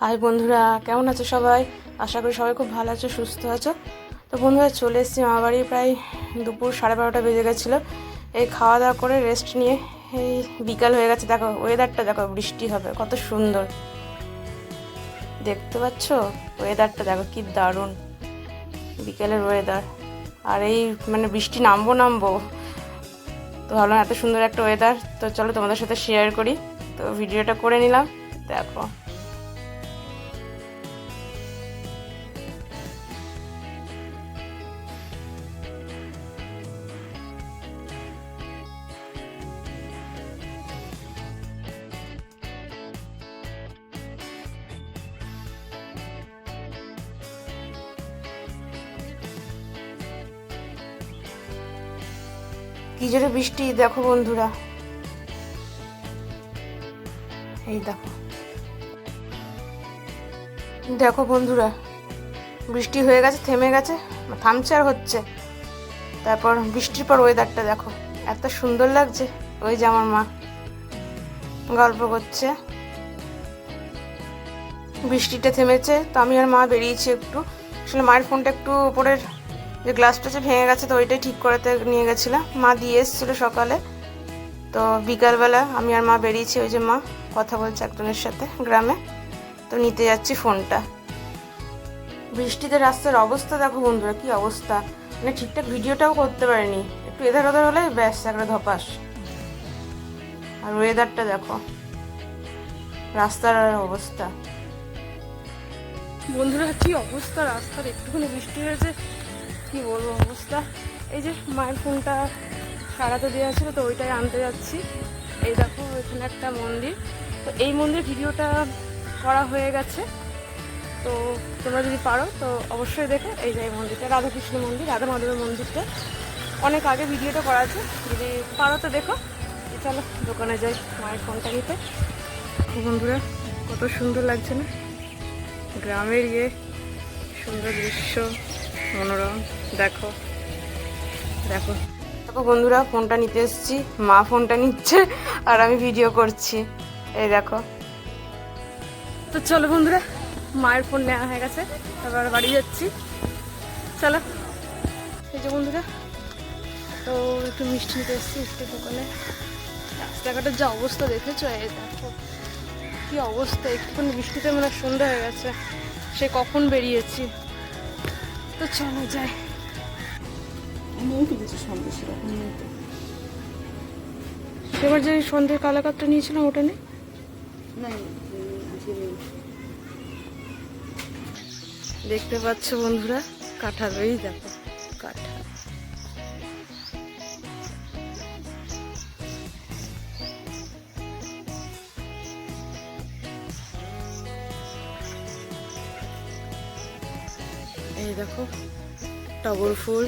High বন্ধুরা, কেমন আছো সবাই? আশা করি সবাই খুব ভালো আছো, সুস্থ আছো। তো বন্ধুরা, চলে এসেছি মামা বাড়ি। প্রায় দুপুর সাড়ে বারোটা বেজে গেছিল। এই খাওয়া দাওয়া করে রেস্ট নিয়ে এই বিকাল হয়ে গেছে। দেখো ওয়েদারটা দেখো, বৃষ্টি হবে, কত সুন্দর। দেখতে পাচ্ছ? ওয়েদারটা দেখো, কি দারুণ। বিকেলের ওয়েদার আর এই মানে বৃষ্টি নামবো নামবো। তো ভাবলাম এত সুন্দর একটা ওয়েদার তো চলো তোমাদের সাথে শেয়ার করি। তো ভিডিওটা করে নিলাম। দেখো। কি জোরে বৃষ্টি, দেখো বন্ধুরা। এই দেখো। দেখো বন্ধুরা, বৃষ্টি হয়ে গেছে, থেমে গেছে, থামছে আর হচ্ছে। তারপর বৃষ্টির পর ওয়েদারটা দেখো, এত সুন্দর লাগছে। ওই যে আমার মা গল্প করছে। বৃষ্টিটা থেমেছে, তো আমি আর মা বেরিয়েছি একটু। আসলে মায়ের ফোনটা একটু উপরের যে গ্লাসটা যে ভেঙে গেছে তো ওইটাই ঠিক করাতে নিয়ে গেছিলাম। মা দিয়ে এসেছিল সকালে। তো বিকালবেলা আমি আর মা বেরিয়েছি, ওই যে মা কথা বলছে একজনের সাথে গ্রামে। তো নিতে যাচ্ছি ফোনটা। বৃষ্টিতে রাস্তার অবস্থা দেখো বন্ধুরা, কি অবস্থা? মানে ঠিকঠাক ভিডিওটাও করতে পারিনি। একটু এধার ওধার হলে ব্যাস, একটা ধপাস। আর ওয়েদারটা দেখো, রাস্তার অবস্থা। বন্ধুরা, কি অবস্থা? রাস্তার একটুখানি বৃষ্টি হয়েছে। কি বলব অবস্থা? এই যে মায়ের ফোনটা সারাতে দেওয়া ছিল, তো ওইটাই আনতে যাচ্ছি। এই দেখো, এখানে একটা মন্দির। তো এই মন্দির ভিডিওটা করা হয়ে গেছে। তো তোমরা যদি পারো, তো অবশ্যই দেখো। এই যে মন্দিরটা, রাধাকৃষ্ণ মন্দির, রাধা মাধবের মন্দিরটা। অনেক আগে ভিডিওটা করা আছে, যদি পারো তো দেখো। চলো, দোকানে যাই মায়ের ফোনটা নিতে। বন্ধুরা, কত সুন্দর লাগছে না? গ্রামের ইয়ে সুন্দর দৃশ্য। মনোরম। দেখো। দেখো। দেখো বন্ধুরা ফোনটা নিতে এসেছি। মা ফোনটা নিচ্ছে আর আমি ভিডিও করছি। এই দেখো। তো চলো বন্ধুরা মায়ের ফোন নেওয়া হয়ে গেছে। তারপর বাড়ি যাচ্ছি। চলো। এই যে বন্ধুরা তো একটু মিষ্টি নিতে এসেছি মিষ্টির দোকানে। রাস্তাঘাটের যে অবস্থা দেখেছ? এই দেখো কি অবস্থা? একটুখানি বৃষ্টিতে মানে সন্ধ্যা হয়ে গেছে। সে কখন বেরিয়েছি? তো চলে যাই। আমিও কিনেছি তো। সেবার যে সন্ধ্যের কালাকাতটা নিয়েছিলাম ওটা নেই না আজকে নেই। দেখতে পাচ্ছ বন্ধুরা কাঁঠালই দেখো কাঁঠাল। এই দেখো, টগর ফুল।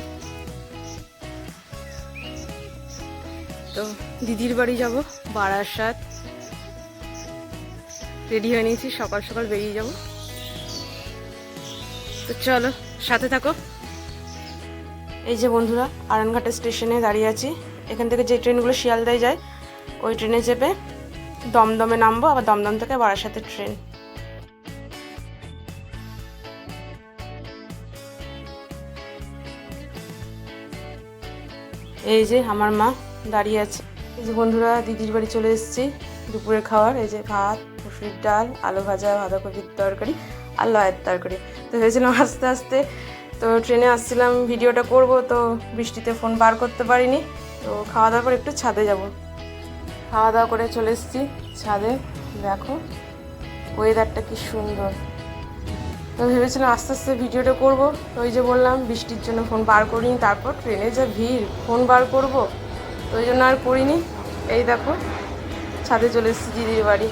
তো দিদির বাড়ি যাব, বারাসাত। রেডি হয়ে নিয়েছি, সকাল সকাল বেরিয়ে যাব। তো চলো, সাথে থাকো। এই যে বন্ধুরা, আরানঘাটা স্টেশনে দাঁড়িয়ে আছি। এখান থেকে যে ট্রেনগুলো শিয়ালদায় যায়, ওই ট্রেনে চেপে দমদমে নামবো, আবার দমদম থেকে বারাসাতের ট্রেন। এই যে আমার মা দাঁড়িয়ে আছে। এই যে বন্ধুরা, দিদির বাড়ি চলে এসেছি। দুপুরে খাওয়ার, এই যে ভাত, মুসুরির ডাল, আলু ভাজা, বাঁধাকপির তরকারি আর লয়ের তরকারি। তো ভেবেছিলাম আস্তে আস্তে তো ট্রেনে আসছিলাম, ভিডিওটা করব, তো বৃষ্টিতে ফোন বার করতে পারিনি। তো খাওয়া দাওয়ার পর একটু ছাদে যাব। খাওয়া দাওয়া করে চলে এসেছি ছাদে। দেখো ওয়েদারটা কি সুন্দর। তো ভেবেছিলাম আস্তে আস্তে ভিডিওটা করব। ওই যে বললাম, বৃষ্টির জন্য ফোন বার করিনি, তারপর ট্রেনে যা ভিড় ফোন বার করব। তো ওই জন্য আর করিনি। এই দেখো, ছাদে চলে এসেছি দিদির বাড়ি।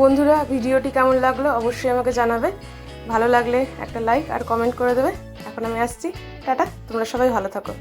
বন্ধুরা, ভিডিওটি কেমন লাগল অবশ্যই আমাকে জানাবে। ভালো লাগলে একটা লাইক আর কমেন্ট করে দেবে। এখন আমি আসছি। টাটা, তোমরা সবাই ভালো থাকো।